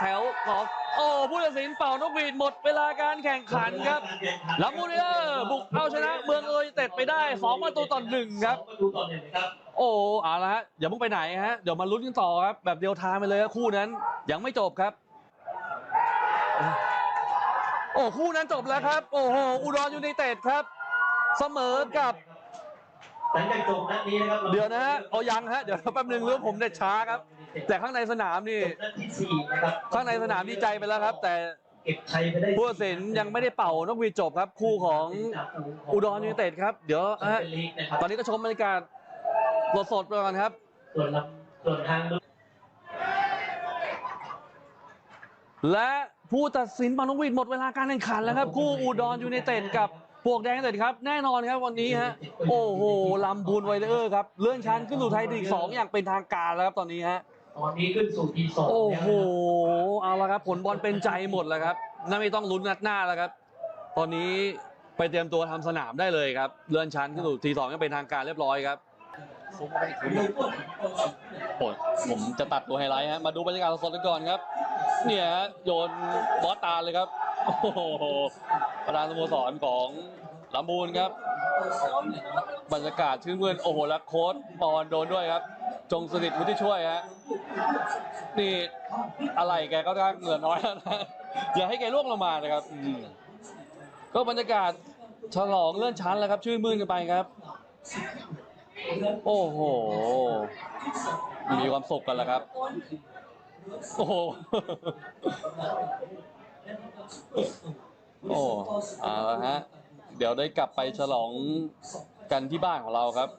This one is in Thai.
แถวของโอ้ผู้ตัดสินเป่านกหวีดหมดเวลาการแข่งขันครับลำบูเรียร์บุกเอาชนะเมืองเอยเต็ดไปได้สองประตูต่อหนึ่งครับประตูต่อหนึ่งครับ โอ้เอาละฮะอย่าเพิ่งไปไหนฮะเดี๋ยวมาลุ้นกันต่อครับแบบเดียวทางไปเลยครับคู่นั้นยังไม่จบครับ โอ้คู่นั้นจบแล้วครับ โอ้โหอุดรยูไนเต็ดครับ เสมอกับหลังจากจบนัดนี้นะครับเดี๋ยวนะฮะเอายังฮะเดี๋ยวแป๊บนึงเรื่องผมเด็ดช้าครับ แต่ข้างในสนามนี่จบนัดที่สี่นะครับข้างในสนามดีใจไปแล้วครับ แต่เก็บชัยไปได้ผู้ตัดสินยังไม่ได้เป่านกหวีดจบครับ คู่ของอุดรยูไนเต็ดครับ เดี๋ยวฮะฮะตอนนี้ก็ชมบรรยากาศสดๆไปก่อนครับส่วนลำส่วนทางดูและผู้ตัดสินปานกหวีดหมดเวลาการแข่งขันแล้วครับ คู่อุดรยูไนเต็ดกับปลวกแดงเต็ดครับแน่นอนครับวันนี้ฮะโอ้โหลำบูนไวเลอร์ครับเลื่อนชั้นขึ้นสู่ไทยลีกสองอย่างเป็นทางการแล้วครับตอนนี้ฮะ ตอนนี้ขึ้นสู่ทีสองโอ้โหแล้วนะครับเอาละครับ ผลบอลเป็นใจหมดแล้วครับน่าไม่ต้องลุ้นนัดหน้าแล้วครับ ตอนนี้ไปเตรียมตัวทำสนามได้เลยครับ เลื่อนชั้นขึ้นสู่ทีสองอย่างเป็นทางการเรียบร้อยครับผมผมจะตัดตัวไฮไลท์ฮะ มาดูบรรยากาศสดๆกันก่อนครับ เนี่ยฮะโยนบอสตาเลยครับ โอ้โหประธานสโมสรของลำบูนครับ บรรยากาศชื่นมื่นโอ้โหแล้วโค้ดปอนโดนด้วยครับ จงสนิทวุฒิช่วยฮะนี่อะไรแกก็ได้เหงื่อน้อยแล้วนะอย่าให้แกล่วงลงมานะครับอืมก็บรรยากาศฉลองเลื่อนชั้นแล้วครับ ชื่นมื่นกันไปครับ โอ้โห มีความสุขกันแล้วครับ โอ้โห โอ้เอาละฮะ เดี๋ยวได้กลับไปฉลองกันที่บ้านของเราครับ